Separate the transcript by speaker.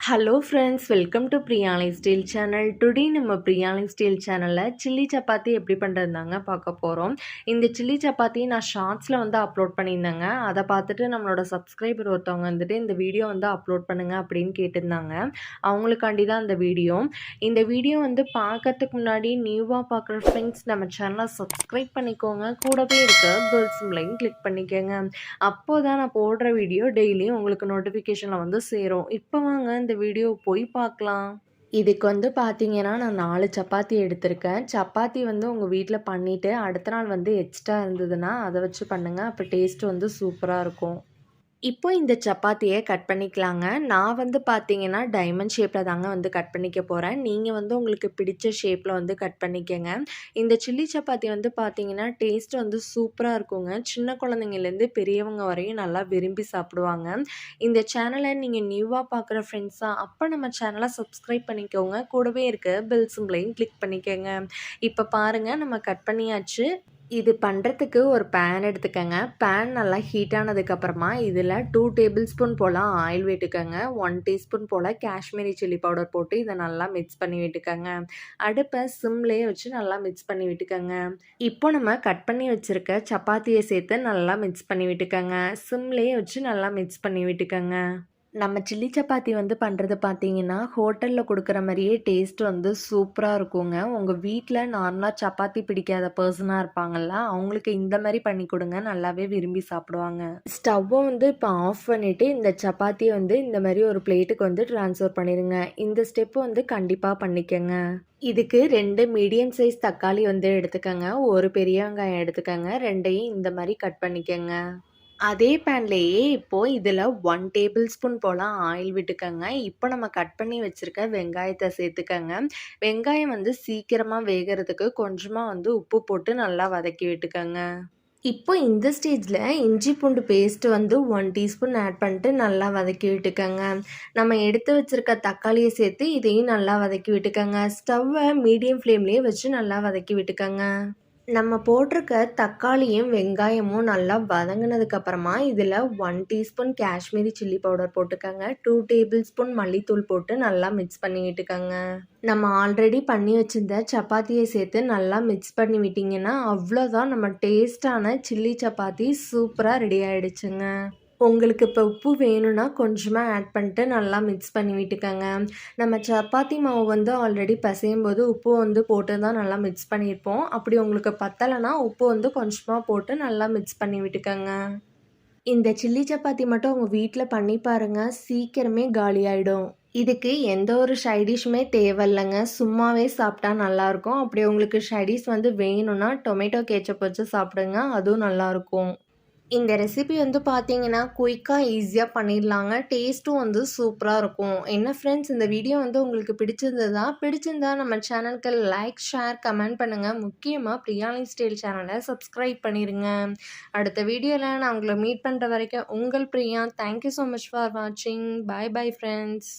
Speaker 1: Hello friends welcome to biryani steel channel today நம்ம biryani steel சேனலில் chilli chapati எப்படி பண்ணுறதுதாங்க பார்க்க போகிறோம் இந்த சில்லி சப்பாத்தி நான் ஷார்ட்ஸில் வந்து அப்லோட் பண்ணியிருந்தேங்க. அதை பார்த்துட்டு நம்மளோட சப்ஸ்கிரைபர் ஒருத்தவங்க வந்துட்டு இந்த வீடியோ வந்து அப்லோட் பண்ணுங்கள் அப்படின்னு கேட்டிருந்தாங்க. அவங்களுக்காண்டி தான் இந்த வீடியோ இந்த வீடியோ வந்து பார்க்கறதுக்கு முன்னாடி நியூவாக பார்க்குற ஃப்ரெண்ட்ஸ் நம்ம சேனலை சப்ஸ்கிரைப் பண்ணிக்கோங்க. கூடவே இருக்க பெல் சிம்லையும் கிளிக் பண்ணிக்கோங்க. அப்போ தான் நான் போடுற வீடியோ டெய்லியும் உங்களுக்கு நோட்டிஃபிகேஷனில் வந்து சேரும். இப்போ வாங்க இந்த வீடியோ போய் பார்க்கலாம். இதுக்கு வந்து பார்த்தீங்கன்னா நான் நாலு சப்பாத்தி எடுத்திருக்கேன். சப்பாத்தி வந்து உங்கள் வீட்டில் பண்ணிவிட்டு அடுத்த நாள் வந்து எக்ஸ்ட்ரா இருந்ததுன்னா அதை வச்சு பண்ணுங்கள் அப்போ டேஸ்ட் வந்து சூப்பராக இருக்கும். இப்போ இந்த சப்பாத்தியை கட் பண்ணிக்கலாங்க. நான் வந்து பார்த்தீங்கன்னா டைமண்ட் ஷேப்பில் தாங்க வந்து கட் பண்ணிக்க போகிறேன் நீங்கள் வந்து உங்களுக்கு பிடிச்ச ஷேப்பில் வந்து கட் பண்ணிக்கங்க. இந்த சில்லி சப்பாத்தி வந்து பார்த்தீங்கன்னா டேஸ்ட் வந்து சூப்பராக இருக்குங்க. சின்ன குழந்தைங்கலேருந்து பெரியவங்க வரையும் நல்லா விரும்பி சாப்பிடுவாங்க. இந்த சேனலை நீங்கள் நியூவாக பார்க்குற ஃப்ரெண்ட்ஸாக அப்போ நம்ம சேனலை சப்ஸ்கிரைப் பண்ணிக்கோங்க. கூடவே இருக்க பெல் சிம்பிளையும் கிளிக் பண்ணிக்கோங்க. இப்போ பாருங்கள் நம்ம கட் பண்ணியாச்சு. இது பண்ணுறதுக்கு ஒரு பேன் எடுத்துக்கோங்க. பேன் நல்லா ஹீட் ஆனதுக்கப்புறமா இதில் டூ டேபிள் ஸ்பூன் போல் ஆயில் விட்டுக்கோங்க. ஒன் டீஸ்பூன் போல் காஷ்மீரி சில்லி பவுடர் போட்டு இதை நல்லா மிக்ஸ் பண்ணி விட்டுக்கோங்க. அடுப்பை சிம்லேயே வச்சு நல்லா மிக்ஸ் பண்ணி விட்டுக்கோங்க. இப்போ நம்ம கட் பண்ணி வச்சுருக்க சப்பாத்தியை சேர்த்து நல்லா மிக்ஸ் பண்ணி விட்டுக்கோங்க. சிம்லேயே வச்சு நல்லா மிக்ஸ் பண்ணி விட்டுக்கோங்க. நம்ம சில்லி சப்பாத்தி வந்து பண்ணுறது பார்த்தீங்கன்னா ஹோட்டலில் கொடுக்குற மாதிரியே டேஸ்ட் வந்து சூப்பராக இருக்குங்க. உங்கள் வீட்டில் நார்மலாக சப்பாத்தி பிடிக்காத பர்சனாக இருப்பாங்கள்ல அவங்களுக்கு இந்த மாதிரி பண்ணி கொடுங்க நல்லாவே விரும்பி சாப்பிடுவாங்க. ஸ்டவ்வை வந்து இப்போ ஆஃப் பண்ணிவிட்டு இந்த சப்பாத்தியை வந்து இந்த மாதிரி ஒரு பிளேட்டுக்கு வந்து ட்ரான்ஸ்ஃபர் பண்ணிடுங்க இந்த ஸ்டெப்பு வந்து கண்டிப்பாக பண்ணிக்கோங்க. இதுக்கு ரெண்டு மீடியம் சைஸ் தக்காளி வந்து எடுத்துக்கோங்க. ஒரு பெரிய வெங்காயம் எடுத்துக்கோங்க. ரெண்டையும் இந்த மாதிரி கட் பண்ணிக்கோங்க. அதே பேன்லேயே இப்போது இதில் ஒன் டேபிள் ஸ்பூன் போல் ஆயில் விட்டுக்கோங்க. இப்போ நம்ம கட் பண்ணி வச்சுருக்க வெங்காயத்தை சேர்த்துக்கோங்க. வெங்காயம் வந்து சீக்கிரமாக வேகிறதுக்கு கொஞ்சமாக வந்து உப்பு போட்டு நல்லா வதக்கி விட்டுக்கோங்க. இப்போ இந்த ஸ்டேஜில் இஞ்சி பூண்டு பேஸ்ட்டு வந்து ஒன் டீஸ்பூன் ஆட் பண்ணிட்டு நல்லா வதக்கி விட்டுக்கோங்க. நம்ம எடுத்து வச்சுருக்க தக்காளியை சேர்த்து இதையும் நல்லா வதக்கி விட்டுக்கோங்க. ஸ்டவ்வை மீடியம் ஃப்ளேம்லேயே வச்சு நல்லா வதக்கி விட்டுக்கோங்க. நம்ம போட்டிருக்க தக்காளியும் வெங்காயமும் நல்லா வதங்கினதுக்கப்புறமா இதில் one teaspoon Kashmiri chilli powder போட்டுக்கோங்க. டூ டேபிள் ஸ்பூன் மல்லித்தூள் போட்டு நல்லா மிக்ஸ் பண்ணிக்கிட்டுக்கோங்க. நம்ம ஆல்ரெடி பண்ணி வச்சுருந்த சப்பாத்தியை சேர்த்து நல்லா மிக்ஸ் பண்ணி விட்டிங்கன்னா அவ்வளோதான் நம்ம டேஸ்டான சில்லி சப்பாத்தி சூப்பராக ரெடி ஆகிடுச்சுங்க உங்களுக்கு இப்போ உப்பு வேணும்னா கொஞ்சமாக ஆட் பண்ணிட்டு நல்லா மிக்ஸ் பண்ணி விட்டுக்கோங்க. நம்ம சப்பாத்தி மாவு வந்து ஆல்ரெடி பசையும் போது உப்பு வந்து போட்டு தான் நல்லா மிக்ஸ் பண்ணியிருப்போம். அப்படி உங்களுக்கு பத்தலைன்னா உப்பு வந்து கொஞ்சமாக போட்டு நல்லா மிக்ஸ் பண்ணி விட்டுக்கோங்க. இந்த சில்லி சப்பாத்தி மட்டும் உங்கள் வீட்டில் பண்ணி பாருங்கள் சீக்கிரமே காலி ஆகிடும் இதுக்கு எந்த ஒரு சைடிஷுமே தேவையில்லைங்க. சும்மாவே சாப்பிட்டா நல்லாயிருக்கும் அப்படி உங்களுக்கு சைடிஷ் வந்து வேணும்னா டொமேட்டோ கேச்சப் வச்சு சாப்பிடுங்க. அதுவும் நல்லாயிருக்கும் இந்த ரெசிபி வந்து பார்த்தீங்கன்னா குயிக்காக ஈஸியாக பண்ணிடலாங்க. டேஸ்ட்டும் வந்து சூப்பராக இருக்கும். என்ன ஃப்ரெண்ட்ஸ் இந்த வீடியோ வந்து உங்களுக்கு பிடிச்சிருந்ததா? பிடிச்சிருந்தா நம்ம சேனலுக்கு லைக் ஷேர் கமெண்ட் பண்ணுங்கள் முக்கியமாக பிரியாணி ஸ்டைல் சேனலை சப்ஸ்கிரைப் பண்ணிடுங்க அடுத்த வீடியோவில் நான் உங்களை மீட் பண்ணுற வரைக்கும் உங்கள் Priya. Thank you so much for வாட்சிங் பாய் பாய் ஃப்ரெண்ட்ஸ்